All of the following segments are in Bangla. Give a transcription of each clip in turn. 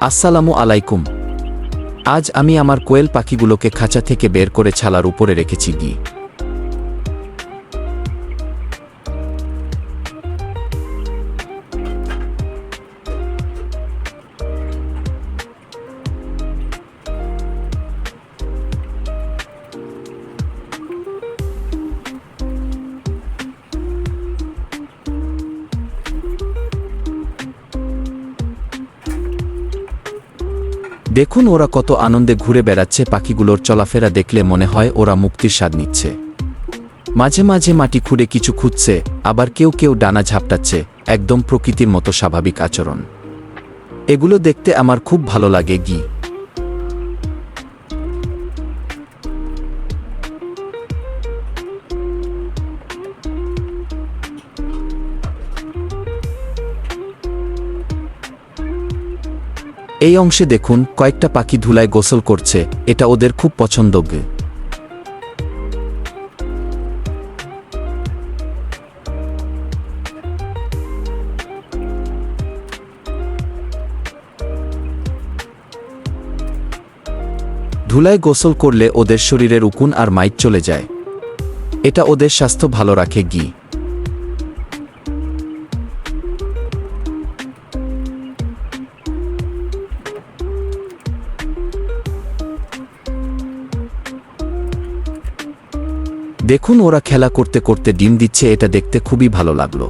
আসসালামু আলাইকুম। আজ আমি আমার কোয়েল পাখিগুলোকে খাঁচা থেকে বের করে ছালার উপরে রেখেছি গি দেখুন ওরা কত আনন্দে ঘুরে বেড়াচ্ছে, পাখিগুলোর চলাফেরা দেখলে মনে হয় ওরা মুক্তির স্বাদ নিচ্ছে। মাঝে মাঝে মাটি খুঁড়ে কিছু খুঁজছে, আবার কেউ কেউ ডানা ঝাপটাচ্ছে, একদম প্রকৃতির মতো স্বাভাবিক আচরণ। এগুলো দেখতে আমার খুব ভালো লাগে, গি। এই অংশে দেখুন, কয়েকটা পাখি ধুলায় গোসল করছে, এটা ওদের খুব পছন্দ। ধুলায় গোসল করলে ওদের শরীরের উকুন আর মাইট চলে যায় এটা ওদের স্বাস্থ্য ভালো রাখে, গি দেখুন ওরা খেলা করতে করতে ডিম দিচ্ছে, এটা দেখতে খুবই ভালো লাগল।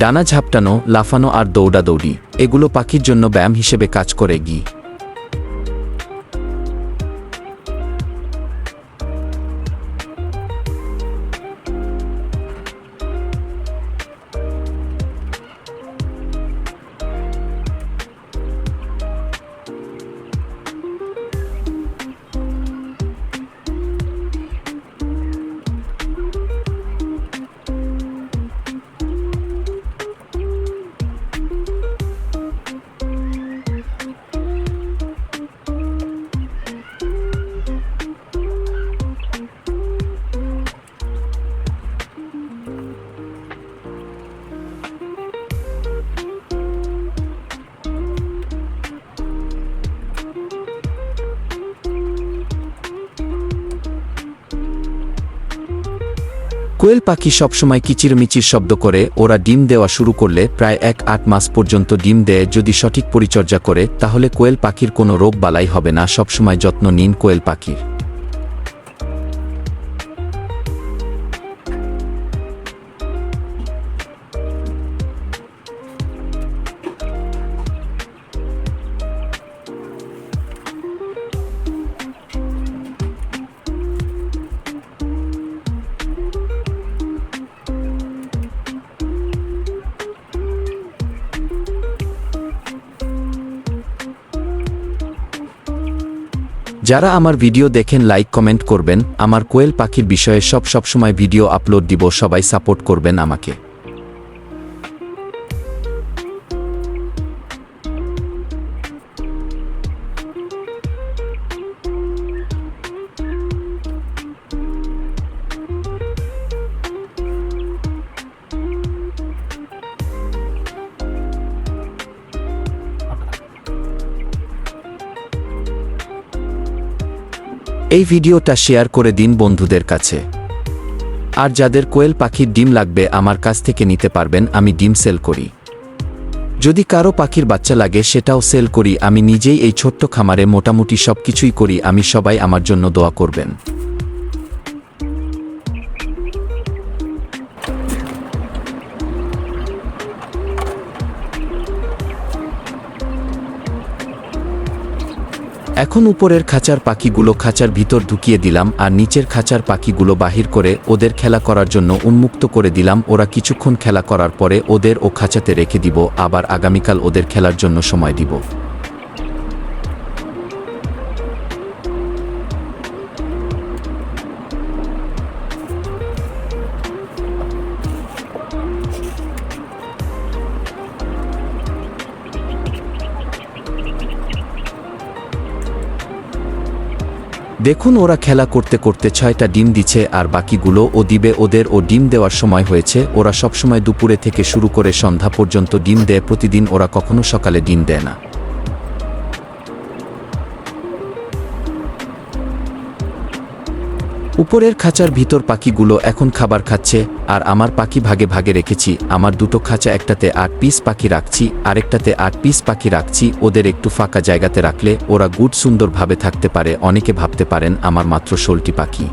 ডানা ঝাপটানো, লাফানো আর দৌড়াদৌড়ি, এগুলো পাখির জন্য ব্যায়াম হিসেবে কাজ করে গি। কোয়েল পাখি সবসময় কিচিরমিচির শব্দ করে, ওরা ডিম দেওয়া শুরু করলে প্রায় এক আট মাস পর্যন্ত ডিম দেয়। যদি সঠিক পরিচর্যা করে, তাহলে কোয়েল পাখির কোনো রোগ বালাই হবে না। সবসময় যত্ন নিন কোয়েল পাখির। যারা আমার ভিডিও দেখেন, লাইক, কমেন্ট করবেন। আমার কোয়েল পাখির বিষয়ে সব সবসময় ভিডিও আপলোড দিব, সবাই সাপোর্ট করবেন আমাকে। এই ভিডিওটা শেয়ার করে দিন বন্ধুদের কাছে। আর যাদের কোয়েল পাখির ডিম লাগবে আমার কাছ থেকে নিতে পারবেন, আমি ডিম সেল করি। যদি কারও পাখির বাচ্চা লাগে, সেটাও সেল করি। আমি নিজেই এই ছোট্ট খামারে মোটামুটি সব কিছুই করি। আমি সবাই আমার জন্য দোয়া করবেন। এখন উপরের খাঁচার পাখিগুলো খাঁচার ভিতর ঢুকিয়ে দিলাম আর নিচের খাঁচার পাখিগুলো বাহির করে ওদের খেলা করার জন্য উন্মুক্ত করে দিলাম। ওরা কিছুক্ষণ খেলা করার পরে ওদের ও খাঁচাতে রেখে দিব, আবার আগামীকাল ওদের খেলার জন্য সময় দিব। দেখুন ওরা খেলা করতে করতে ছয়টা ডিম দিচ্ছে আর বাকিগুলো ও দিবে ওদের ও ডিম দেওয়ার সময় হয়েছে। ওরা সবসময় দুপুরে থেকে শুরু করে সন্ধ্যা পর্যন্ত ডিম দেয়, প্রতিদিন ওরা কখনো সকালে ডিম দেয় না। উপরের খাঁচার ভিতর পাখিগুলো এখন খাবার খাচ্ছে, আর আমার পাখি ভাগে ভাগে রেখেছি, আমার দুটো খাঁচা একটাতে আট পিস পাখি রাখছি, আরেকটাতে আট পিস পাখি রাখছি, ওদের একটু ফাঁকা জায়গাতে রাখলে ওরা গুড সুন্দরভাবে থাকতে পারে, অনেকে ভাবতে পারেন আমার মাত্র ষোলটি পাখি।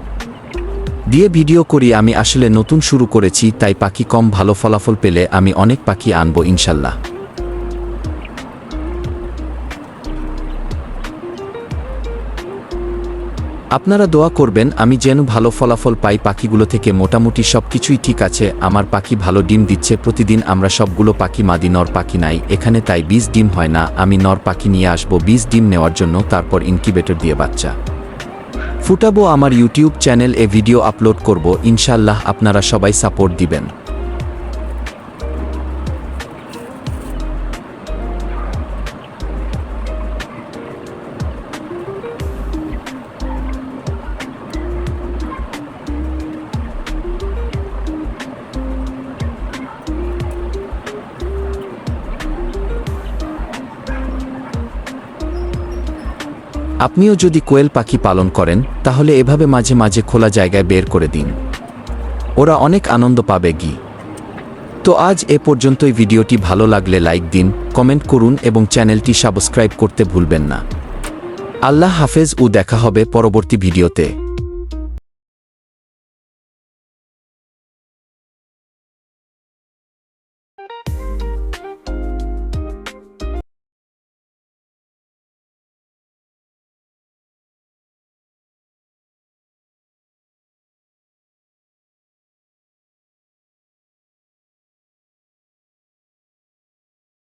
দিয়ে ভিডিও করি, আমি আসলে নতুন শুরু করেছি, তাই পাখি কম ভালো ফলাফল পেলে আমি অনেক পাখি আনব, ইনশাল্লাহ। আপনারা দোয়া করবেন, আমি যেন ভালো ফলাফল পাই, পাখিগুলো থেকে মোটামুটি সব কিছুই ঠিক আছে, আমার পাখি ভালো ডিম দিচ্ছে, প্রতিদিন আমরা সবগুলো পাখি মাদি, নর পাখি নাই, এখানে তাই বীজ ডিম হয় না, আমি নর পাখি নিয়ে আসব, বীজ ডিম নেওয়ার জন্য, তারপর ইনকিউবেটর দিয়ে বাচ্চা। ফুটাবো আমার ইউটিউব চ্যানেল, এ ভিডিও আপলোড করব, ইনশাল্লাহ আপনারা সবাই সাপোর্ট দিবেন। আপনিও যদি কোয়েল পাখি পালন করেন, তাহলে এভাবে মাঝে মাঝে খোলা জায়গায় বের করে দিন। ওরা অনেক আনন্দ পাবে গি। তো আজ এ পর্যন্তই ভিডিওটি ভালো লাগলে লাইক দিন, কমেন্ট করুন এবং চ্যানেলটি সাবস্ক্রাইব করতে ভুলবেন না। আল্লাহ হাফেজ, ও দেখা হবে পরবর্তী ভিডিওতে।